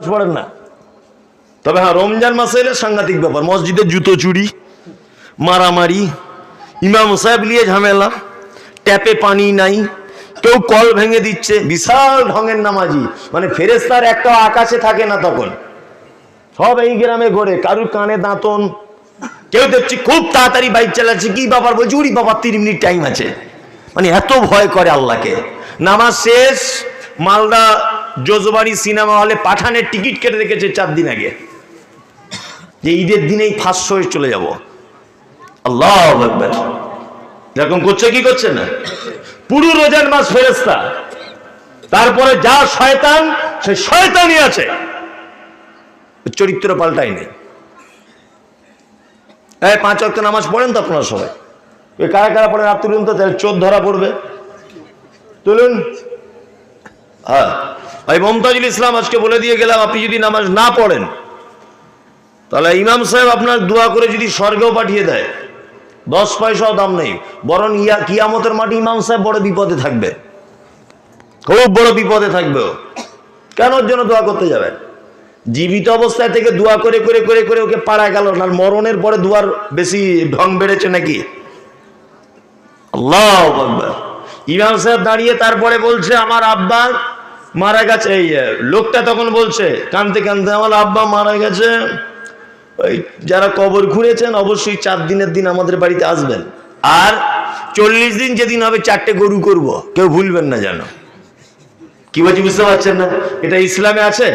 পড়েন না। তবে হ্যাঁ রমজান মাসে এলে সাংঘাতিক ব্যাপার। মসজিদে জুতো চুরি, মারামারি, ইমাম সাহেব নিয়ে ঝামেলা, ট্যাপে পানি নাই, কেউ কল ভেঙে দিচ্ছে, বিশাল ঢঙের নামাজি। মানে ফেরেস্তার একটা আকাশে থাকে না তখন। সব এই গ্রামে ঘোরে, কারুর কানে দাঁতন। কেউ দেখছি খুব তাড়াতাড়ি বাইক চালাচ্ছে, কি বাবার বলছি? উড়ি বাবার তিন মিনিট টাইম আছে। মানে এত ভয় করে আল্লাহকে। নামাজ শেষ, মালদা জোজবাড়ি সিনেমা হলে পাঠানের টিকিট কেটে রেখেছে চার দিন আগে। যে ঈদের দিনেই ফার্স্ট হয়ে চলে যাব। আল্লাহ এরকম করছে, কি করছে না? পুরো রোজার মাস ফেরেস্তা তারপরে যা শয়তান, সে শয়তানই আছে। চরিত্র পাল্টাই নেই। পাঁচ অক্ট নামাজ পড়েন তো আপনারা সবাই? ওই কারা কারা পড়েন? হাত তুলুন তো চোর ধরা পড়বে। তুলুন। হ্যাঁ। ভাই, মমতাজুল ইসলাম আজকে বলে দিয়ে গেলাম, আপনি যদি নামাজ না পড়েন, তাহলে ইমাম সাহেব আপনার দোয়া করে যদি স্বর্গেও পাঠিয়ে দেয়, দশ পয়সাও দাম নেই, বরং ইয়া, কিয়ামতের মাটি ইমাম সাহেব বড় বিপদে থাকবে। খুব বড় বিপদে থাকবে। কেন জন্য দোয়া করতে যাবেন? জীবিত অবস্থায় থেকে দোয়া করে করে করে করে ওকে পাড়া গেল না মরণের পরে দোয়ার বেশি ঢং বেড়েছে নাকি? আল্লাহ ইমাম সাহেব দাঁড়িয়ে তারপরে বলছে, আমার আব্বা মারা গেছে, এই লোকটা তখন বলছে, কানতে কানতে আমার আব্বা মারা গেছে। ওই যারা কবর ঘুরেছেন, অবশ্যই চার দিনের দিন আমাদের বাড়িতে আসবেন। আর চল্লিশ দিন যেদিন হবে, চারটে গরু করব। কেউ ভুলবেন না যেন। কি বলছি, বুঝতে পারছেন না? এটা ইসলামে আছে?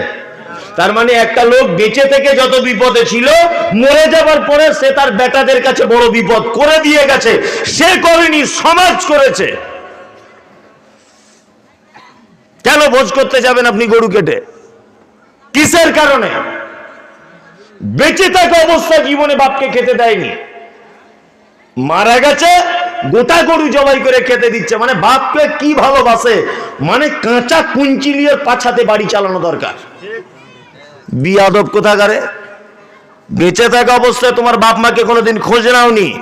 তার মানে একটা লোক বেঁচে থেকে যত বিপদে ছিল, মরে যাবার পরে সে তার বেটাদের কাছে বড় বিপদ করে দিয়ে গেছে। সে করেনি, সমাজ করেছে। কেন ভোজ করতে যাবেন আপনি গরু কেটে? কিসের কারণে? বেঁচে থাকা অবস্থা জীবনে বাপকে খেতে দেয়নি। মারা গেছে, গোটা গরু জবাই করে খেতে দিচ্ছে। মানে বাপকে কি ভালোবাসে? মানে কাঁচা কুঞ্চিলিয়ে পাছাতে বাড়ি চালানো দরকার। বিয়াদব কোথাকারে? বেঁচে থাকা অবস্থায় তোমার বাপ মাকে কোনোদিন খোঁজ নাওনি?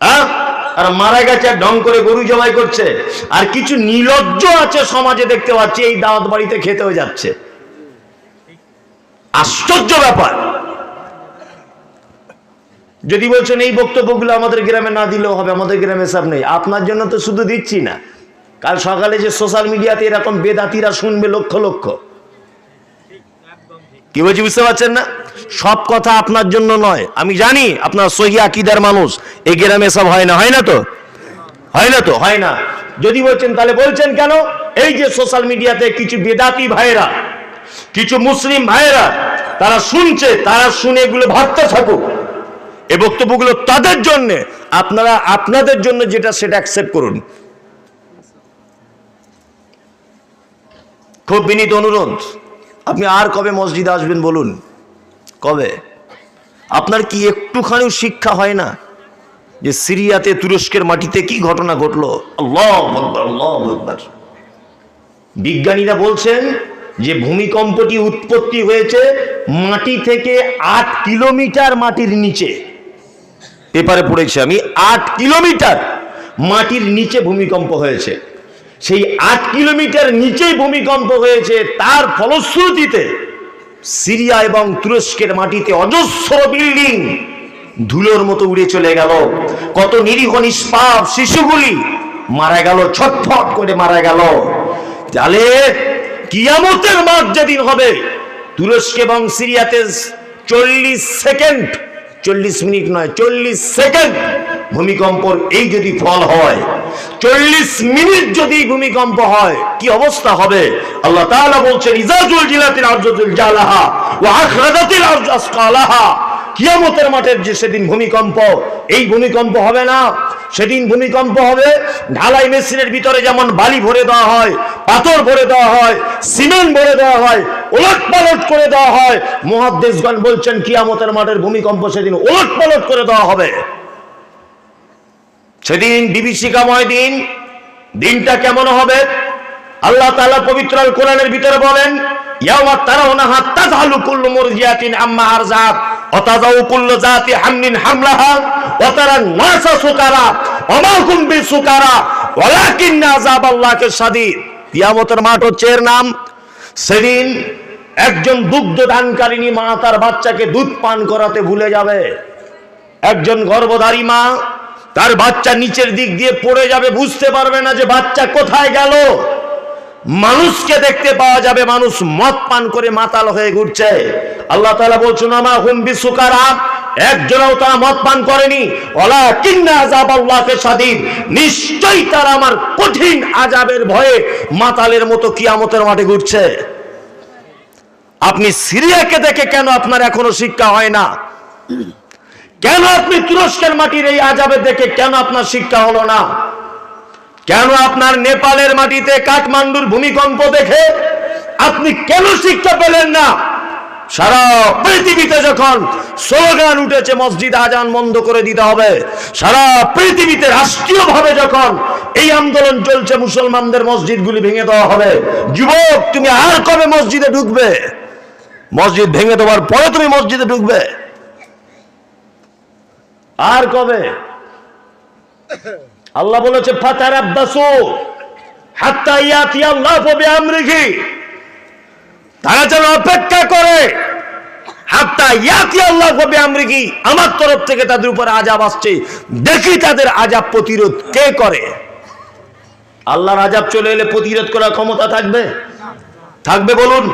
হ্যাঁ? আর মারা গেছে আর ঢং করে গরু জবাই করছে। আর কিছু নিলজ্জ আছে সমাজে দেখতে পাচ্ছি, এই দাওয়াত বাড়িতে খেতেও যাচ্ছে। আশ্চর্য ব্যাপার। যদি বলছেন, এই বক্তব্যগুলো আমাদের গ্রামে না দিলেও হবে, আমাদের গ্রামে সব নেই। আপনার জন্য তো শুধু দিচ্ছি না। কাল সকালে যে সোশ্যাল মিডিয়াতে এরকম বেদাতিরা শুনবে লক্ষ লক্ষ। কি বলছি বুঝতে পারছেন না? সব কথা আপনার জন্য নয়। আমি জানি আপনার সহি আকিদার মানুষ। এই গ্রামে সব হয় না। হয় না তো? হয় না তো? হয় না। যদি বলছেন, তাহলে বলছেন কেন? এই যে সোশ্যাল মিডিয়াতে কিছু বেদাতি ভাইরা কিছু মুসলিম ভাইরা তারা শুনছে, তারা শুনে এগুলো ভাবতে থাকুক। এই বক্তব্যগুলো তাদের জন্য। আপনারা, আপনাদের জন্য যেটা, সেটা অ্যাকসেপ্ট করুন। খুব বিনীত অনুরোধ। আপনি আর কবে মসজিদে আসবেন বলুন? কবে? আপনার কি একটুখানিও শিক্ষা হয় না যে সিরিয়াতে, তুরস্কের মাটিতে কি ঘটনা ঘটলো? বিজ্ঞানীরা বলছেন যে ভূমিকম্পটি উৎপত্তি হয়েছে মাটি থেকে আট কিলোমিটার মাটির নিচে। পেপারে পড়েছি আমি, আট কিলোমিটার মাটির নিচে ভূমিকম্প হয়েছে। সেই আট কিলোমিটার নিচেই ভূমিকম্প হয়েছে, তার ফলশ্রুতিতে সিরিয়া এবং তুরস্কের মাটিতে অজস্র বিল্ডিং ধুলোর মতো উড়ে চলে গেল। কত নিরীহ নিষ্পাপ শিশুগুলি মারা গেল, ছটফট করে মারা গেল। তাহলে কিয়ামতের মাঠ যেদিন হবে, তুরস্ক এবং সিরিয়াতে চল্লিশ সেকেন্ড চল্লিশ মিনিট নয়, চল্লিশ সেকেন্ড ভূমিকম্পর এই যদি ফল হয়, চল্লিশ মিনিট যদি ভূমিকম্প হয়, কি অবস্থা হবে? আল্লাহ বলছেন ইজাজুল জিলাতিল আরজুল জালাহা ওয়া আখরাজাতিল আরজ আসকালাহা। কিয়ামতের মাঠের যে সেদিন ভূমিকম্প, এই ভূমিকম্প হবে না। সেদিন ভূমিকম্প হবে, ঢালাই মেশিনের ভিতরে যেমন বালি ভরে দেওয়া হয়, পাথর ভরে দেওয়া হয়, সিমেন্ট ভরে দেওয়া হয় ওলট পালট করে দেওয়া হয়। মহাদেশগণ বলছেন, কিয়ামতের মাঠের ভূমিকম্প সেদিন ওলট পালট করে দেওয়া হবে। সেদিন বিভীষিকাময় দিন, দিনটা কেমন হবে? আল্লাহ তাআলা পবিত্র আল কোরআনের ভিতরে বলেন মুরজিয়াতিন সুকারা মাঠ হচ্ছে সেদিন একজন দুগ্ধ দানকারিনী মা তার বাচ্চাকে দুধ পান করাতে ভুলে যাবে। একজন গর্ভধারী মা তার বাচ্চা নিচের দিক দিয়ে পড়ে যাবে, বুঝতে পারবে না যে বাচ্চা কোথায় গেল। মানুষকে দেখতে পাওয়া যাবে, মানুষ মদ পান করে মাতাল হয়ে ঘুরছে। আল্লাহ তালা বলছেন, আমা হুম বিসুকারা। একজনও তারা মদ পান করেনি। ওলা কিন্না আযাব আল্লাহকে সাদিদ। নিশ্চয়ই তারা আমার কঠিন আজাবের ভয়ে মাতালের মতো কিয়ামতের মাঠে ঘুরছে। আপনি সিরিয়াকে দেখে কেন আপনার এখনও শিক্ষা হয় না? কেন আপনি তুরস্কের মাটির এই আজাবে দেখে কেন আপনার শিক্ষা হলো না? কেন আপনার নেপালের মাটিতে কাঠমান্ডুর ভূমিকম্প দেখে আপনি কেন শিক্ষা পেলেন না? সারা পৃথিবীতে যখন স্লোগান উঠেছে, মসজিদ আজান বন্ধ করে দিতে হবে, সারা পৃথিবীতে রাষ্ট্রীয়ভাবে যখন এই আন্দোলন চলছে, মুসলমানদের মসজিদগুলি ভেঙে দেওয়া হবে। যুবক, তুমি আর কবে মসজিদে ঢুকবে? মসজিদ ভেঙে দেওয়ার পরে তুমি মসজিদে ঢুকবে। আর কবে? আল্লাহ বলেছে ফাতার আব্বাসু তারা যেন অপেক্ষা করে আমার তরফ থেকে তাদের উপর আজাব আসছে। দেখি তাদের আজাব প্রতিরোধ কে করে। আল্লাহর আজাব চলে এলে প্রতিরোধ করার ক্ষমতা থাকবে? থাকবে বলুন।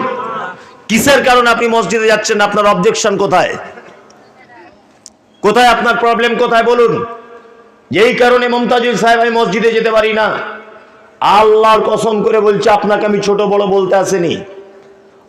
কিসের কারণে আপনি মসজিদে যাচ্ছেন? আপনার অবজেকশন কোথায়? কোথায় আপনার প্রবলেম কোথায়? বলুন। যেই কারণে মমতাজুল সাহেব, আমি মসজিদে যেতে পারি না। আল্লাহর কসম করে বলছে, আপনাকে আমি ছোট বড় বলতে আসেনি।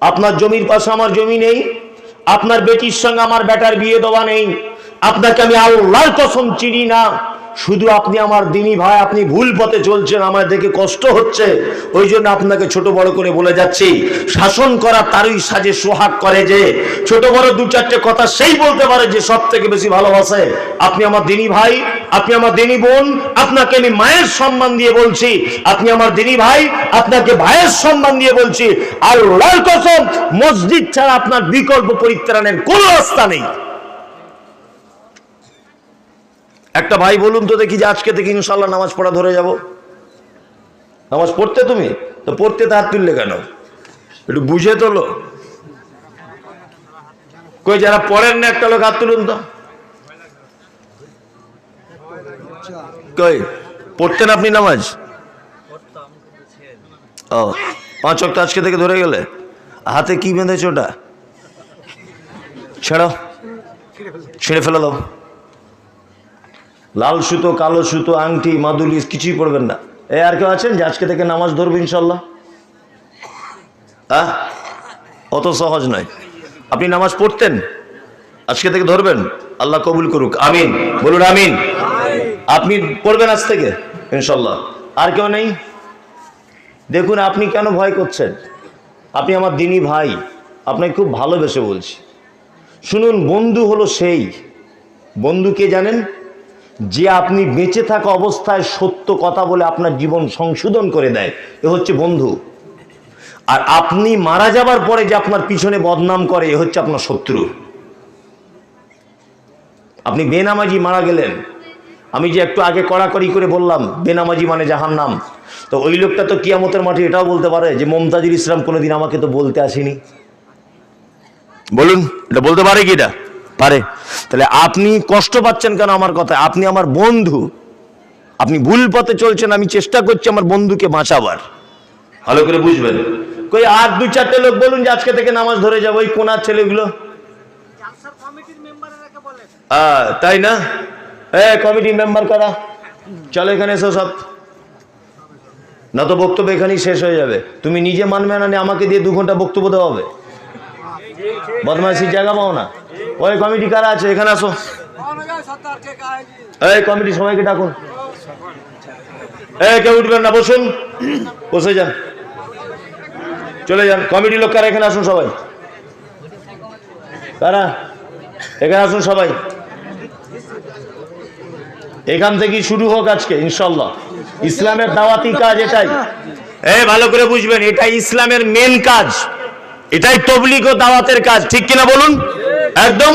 আপনার জমির পাশে আমার জমি নেই। আপনার বেটির সঙ্গে আমার বেটার বিয়ে দেওয়া নেই। আপনাকে আমি আল্লাহর কসম চিনি না। শুধু আপনি আমার দিনী ভাই, আপনি ভুল পথে চলছেন, আমার দেখে কষ্ট হচ্ছে। ওই জন্য আপনাকে ছোট বড় করে বলে যাচ্ছি, শাসন করা তারই সাজে সোহাগ করে যে, ছোট বড় দু চারটে কথা সেই বলতে পারে যে সব থেকে বেশি ভালোবাসে। আপনি আমার দিনী ভাই, আপনি আমার দিনী বোন, আপনাকে আমি মায়ের সম্মান দিয়ে বলছি। আপনি আমার দিনী ভাই, আপনাকে ভাইয়ের সম্মান দিয়ে বলছি। আল্লাহর কসম, মসজিদ ছাড়া আপনার বিকল্প পরিত্রাণের কোনো রাস্তা নেই। একটা ভাই বলুন তো দেখি যে আজকে থেকে ইনশাল্লাহ নামাজ পড়া ধরে যাব। নামাজ পড়তে তুমি? তো পড়তে তো হাত তুললে কেন? একটু বুঝে তোলো কই যারা পড়েন না একটা লোক হাত তুলুন তো। কই, পড়তেন আপনি নামাজ? ও, পাঁচ অক্ট আজকে থেকে ধরে গেলে। হাতে কি বেঁধেছে ওটা? ছেড়ো। ছেড়ে ফেলে দাও। লাল সুতো, কালো সুতো, আংটি, মাদুলি, কিছুই পড়বেন না। এ, আর কেউ আছেন যে আজকে থেকে নামাজ ধরবো ইনশাল্লাহ হ্যাঁ অত সহজ নয়। আপনি নামাজ পড়তেন, আজকে থেকে ধরবেন, আল্লাহ কবুল করুক। আমিন। বলুন আমিন। আপনি পড়বেন আজ থেকে ইনশাল্লাহ আর কেউ নেই? দেখুন, আপনি কেন ভয় করছেন? আপনি আমার দিনী ভাই, আপনাকে খুব ভালোবেসে বলছি। শুনুন, বন্ধু হলো সেই। বন্ধু কে জানেন? যে আপনি বেঁচে থাকা অবস্থায় সত্য কথা বলে আপনার জীবন সংশোধন করে দেয়, এ হচ্ছে বন্ধু। আর আপনি মারা যাবার পরে যে আপনার পিছনে বদনাম করে, এ হচ্ছে আপনার শত্রু। আপনি বেনামাজি মারা গেলেন। আমি যে একটু আগে কড়াকড়ি করে বললাম, বেনামাজি মানে জাহান নাম তো ওই লোকটা তো কিয়ামতের মাঠে এটাও বলতে পারে যে, মমতাজুল ইসলাম কোনোদিন আমাকে তো বলতে আসেনি। বলুন, এটা বলতে পারে কি এটা? পারে। তাহলে আপনি কষ্ট পাচ্ছেন কেন আমার কথা আপনি আমার বন্ধু। আপনি ভুল পথে চলছেন, আমি চেষ্টা করছি আমার বন্ধুকে বাঁচাবার। ভালো করে বুঝবেন। কই, আর দু চারটে লোক বলুন যে আজকে থেকে নামাজ ধরে যাব, ওই কোনার ছেলেগুলো। তাই না? এ কমিটি মেম্বার কারা? চলো এখানে এসো সব। না তো বক্তব্য এখানেই শেষ হয়ে যাবে। তুমি নিজে মানবে না আমাকে দিয়ে দু ঘণ্টা বক্তব্য দেওয়া হবে? বদমাইশির জায়গা পাও না? ওই কমিটি কারা আছে? এখানে আসো। এই, কমিটি, সবাইকে ডাকুন। এই, কেউ উঠবেন না, বসুন। বসে যান। চলে যান। কমিটি লোক কারা? এখানে আসুন সবাই। কারা? এখানে আসুন সবাই। এখান থেকেই শুরু হোক আজকে ইনশাল্লাহ ইসলামের দাওয়াতি কাজ এটাই। এই ভালো করে বুঝবেন এটাই ইসলামের মেন কাজ। এটাই তবলিগ ও দাওয়াতের কাজ, ঠিক কিনা বলুন? একদম